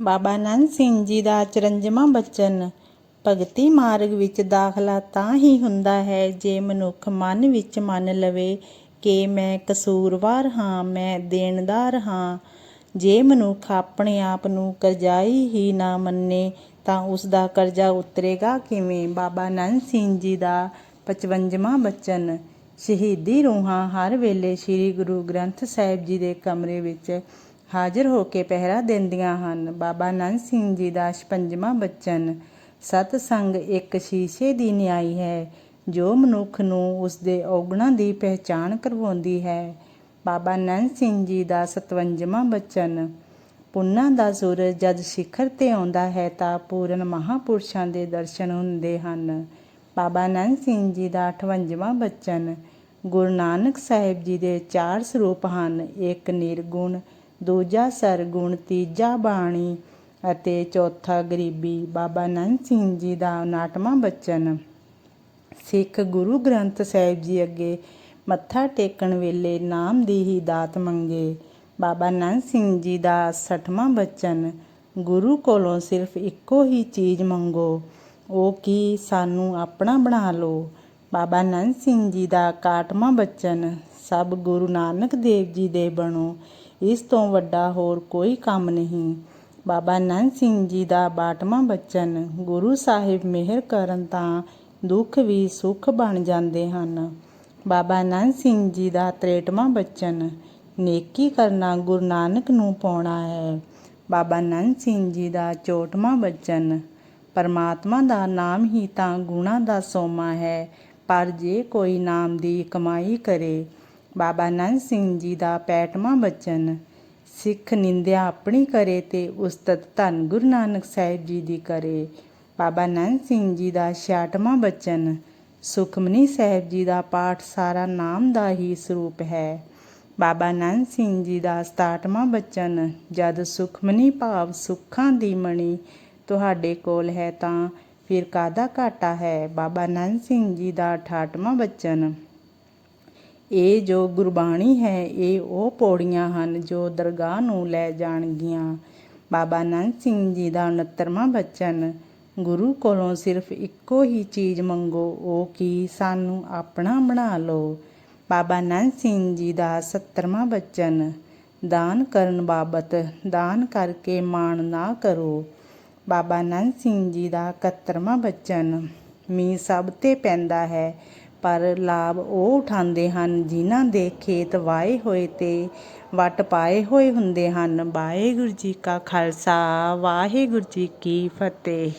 ਬਾਬਾ ਨੰਦ ਸਿੰਘ ਜੀ ਦਾ 54ਵਾਂ ਬਚਨ, ਭਗਤੀ ਮਾਰਗ ਵਿੱਚ ਦਾਖਲਾ ਤਾਂ ਹੀ ਹੁੰਦਾ ਹੈ ਜੇ ਮਨੁੱਖ ਮਨ ਵਿੱਚ ਮੰਨ ਲਵੇ ਕਿ ਮੈਂ ਕਸੂਰਵਾਰ ਹਾਂ, ਮੈਂ ਦੇਣਦਾਰ ਹਾਂ। ਜੇ ਮਨੁੱਖ ਆਪਣੇ ਆਪ ਨੂੰ ਕਰਜ਼ਾਈ ਹੀ ਨਾ ਮੰਨੇ, ਤਾਂ ਉਸ ਦਾ ਕਰਜ਼ਾ ਉਤਰੇਗਾ ਕਿਵੇਂ? ਬਾਬਾ ਨੰਦ ਸਿੰਘ ਜੀ ਦਾ 55ਵਾਂ ਬਚਨ, ਸ਼ਹੀਦੀ ਰੂਹਾਂ ਹਰ ਵੇਲੇ ਸ੍ਰੀ ਗੁਰੂ ਗ੍ਰੰਥ ਸਾਹਿਬ ਜੀ ਦੇ ਕਮਰੇ ਵਿੱਚ ਹਾਜ਼ਰ ਹੋ ਕੇ ਪਹਿਰਾ ਦਿੰਦੀਆਂ ਹਨ। ਬਾਬਾ ਨੰਦ ਸਿੰਘ ਜੀ ਦਾ 56ਵਾਂ ਬਚਨ ਸਤ ਸੰਗ ਇੱਕ ਸ਼ੀਸ਼ੇ ਦੀ ਨਿਆਈ ਹੈ, ਜੋ ਮਨੁੱਖ ਨੂੰ ਉਸ ਦੇ ਔਗਣਾਂ ਦੀ ਪਹਿਚਾਣ ਕਰਵਾਉਂਦੀ ਹੈ। ਬਾਬਾ ਨੰਦ ਸਿੰਘ ਜੀ ਦਾ 57ਵਾਂ ਬਚਨ, ਪੁੰਨਾਂ ਦਾ ਸੂਰਜ ਜਦ ਸਿਖਰ ਤੇ ਆਉਂਦਾ ਹੈ ਤਾਂ ਪੂਰਨ ਮਹਾਪੁਰਸ਼ਾਂ ਦੇ ਦਰਸ਼ਨ ਹੁੰਦੇ ਹਨ। ਬਾਬਾ ਨੰਦ ਸਿੰਘ ਜੀ ਦਾ 58ਵਾਂ ਬਚਨ, ਗੁਰੂ ਨਾਨਕ ਸਾਹਿਬ ਜੀ ਦੇ ਚਾਰ ਸਰੂਪ ਹਨ। ਇੱਕ ਨਿਰਗੁਣ ਦੂਜਾ ਸਰਗੁਣ ਤੀਜਾ ਬਾਣੀ ਅਤੇ ਚੌਥਾ ਗਰੀਬੀ। ਬਾਬਾ ਨੰਦ ਸਿੰਘ ਜੀ ਦਾ 59ਵਾਂ ਬਚਨ। ਸਿੱਖ ਗੁਰੂ ਗ੍ਰੰਥ ਸਾਹਿਬ ਜੀ ਅੱਗੇ ਮੱਥਾ ਟੇਕਣ ਵੇਲੇ ਨਾਮ ਦੀ ਹੀ ਦਾਤ ਮੰਗੇ। ਬਾਬਾ ਨੰਦ ਸਿੰਘ ਜੀ ਦਾ 60ਵਾਂ ਬਚਨ, ਗੁਰੂ ਕੋਲੋਂ ਸਿਰਫ ਇੱਕੋ ਹੀ ਚੀਜ਼ ਮੰਗੋ, ਉਹ ਕੀ ਸਾਨੂੰ ਆਪਣਾ ਬਣਾ ਲਓ? ਬਾਬਾ ਨੰਦ ਸਿੰਘ ਜੀ ਦਾ 61ਵਾਂ ਬਚਨ, ਸਭ ਗੁਰੂ ਨਾਨਕ ਦੇਵ ਜੀ ਦੇ ਬਣੋ ਇਸ ਤੋਂ ਵੱਡਾ ਹੋਰ ਕੋਈ ਕੰਮ ਨਹੀਂ। ਬਾਬਾ ਨੰਦ ਸਿੰਘ ਜੀ ਦਾ 62ਵਾਂ ਬਚਨ, ਗੁਰੂ ਸਾਹਿਬ ਮਿਹਰ ਕਰਨ ਤਾਂ ਦੁੱਖ ਵੀ ਸੁੱਖ ਬਣ ਜਾਂਦੇ ਹਨ। ਬਾਬਾ ਨੰਦ ਸਿੰਘ ਜੀ ਦਾ 63ਵਾਂ ਬਚਨ, ਨੇਕੀ ਕਰਨਾ ਗੁਰੂ ਨਾਨਕ ਨੂੰ ਪਾਉਣਾ ਹੈ। ਬਾਬਾ ਨੰਦ ਸਿੰਘ ਜੀ ਦਾ 64ਵਾਂ ਬਚਨ, ਪਰਮਾਤਮਾ ਦਾ ਨਾਮ ਹੀ ਤਾਂ ਗੁਣਾ ਦਾ ਸੋਮਾ ਹੈ, ਪਰ ਜੇ ਕੋਈ ਨਾਮ ਦੀ ਕਮਾਈ ਕਰੇ ਬਾਬਾ ਨੰਦ ਸਿੰਘ ਜੀ ਦਾ 65ਵਾਂ ਬਚਨ, ਸਿੱਖ ਨਿੰਦਿਆ ਆਪਣੀ ਕਰੇ ਤੇ ਉਸਤਤ ਧੰਨ ਗੁਰੂ ਨਾਨਕ ਸਾਹਿਬ ਜੀ ਦੀ ਕਰੇ। ਬਾਬਾ ਨੰਦ ਸਿੰਘ ਜੀ ਦਾ 66ਵਾਂ ਬਚਨ, ਸੁਖਮਨੀ ਸਾਹਿਬ ਜੀ ਦਾ ਪਾਠ ਸਾਰਾ ਨਾਮ ਦਾ ਹੀ ਸਰੂਪ ਹੈ। ਬਾਬਾ ਨੰਦ ਸਿੰਘ ਜੀ ਦਾ 67ਵਾਂ ਬਚਨ, ਜਦ ਸੁਖਮਨੀ ਭਾਵ ਸੁੱਖਾਂ ਦੀ ਮਣੀ ਤੁਹਾਡੇ ਕੋਲ ਹੈ ਤਾਂ ਫਿਰ ਕਾਦਾ ਘਾਟਾ ਹੈ? ਬਾਬਾ ਨੰਦ ਸਿੰਘ ਜੀ ਦਾ 68ਵਾਂ ਬਚਨ ਇਹ ਜੋ ਗੁਰਬਾਣੀ ਹੈ, ਇਹ ਉਹ ਪੌੜੀਆਂ ਹਨ ਜੋ ਦਰਗਾਹ ਨੂੰ ਲੈ ਜਾਣਗੀਆਂ। ਬਾਬਾ ਨੰਦ ਸਿੰਘ ਜੀ ਦਾ 69ਵਾਂ ਬਚਨ, ਗੁਰੂ ਕੋਲੋਂ ਸਿਰਫ ਇੱਕੋ ਹੀ ਚੀਜ਼ ਮੰਗੋ, ਉਹ ਕਿ ਸਾਨੂੰ ਆਪਣਾ ਬਣਾ ਲਓ? ਬਾਬਾ ਨੰਦ ਸਿੰਘ ਜੀ ਦਾ 70ਵਾਂ ਬਚਨ, ਦਾਨ ਕਰਨ ਬਾਬਤ ਦਾਨ ਕਰਕੇ ਮਾਣ ਨਾ ਕਰੋ। ਬਾਬਾ ਨੰਦ ਸਿੰਘ ਜੀ ਦਾ 71ਵਾਂ ਬਚਨ, ਮੀਂਹ ਸਭ ਤੇ ਪੈਂਦਾ ਹੈ ਪਰ ਲਾਭ ਉਹ ਉਠਾਉਂਦੇ ਹਨ ਜਿਨ੍ਹਾਂ ਦੇ ਖੇਤ ਵਾਏ ਹੋਏ ਅਤੇ ਵੱਟ ਪਾਏ ਹੋਏ ਹੁੰਦੇ ਹਨ। ਵਾਹਿਗੁਰੂ ਜੀ ਕਾ ਖਾਲਸਾ, ਵਾਹਿਗੁਰੂ ਜੀ ਕੀ ਫਤਿਹ।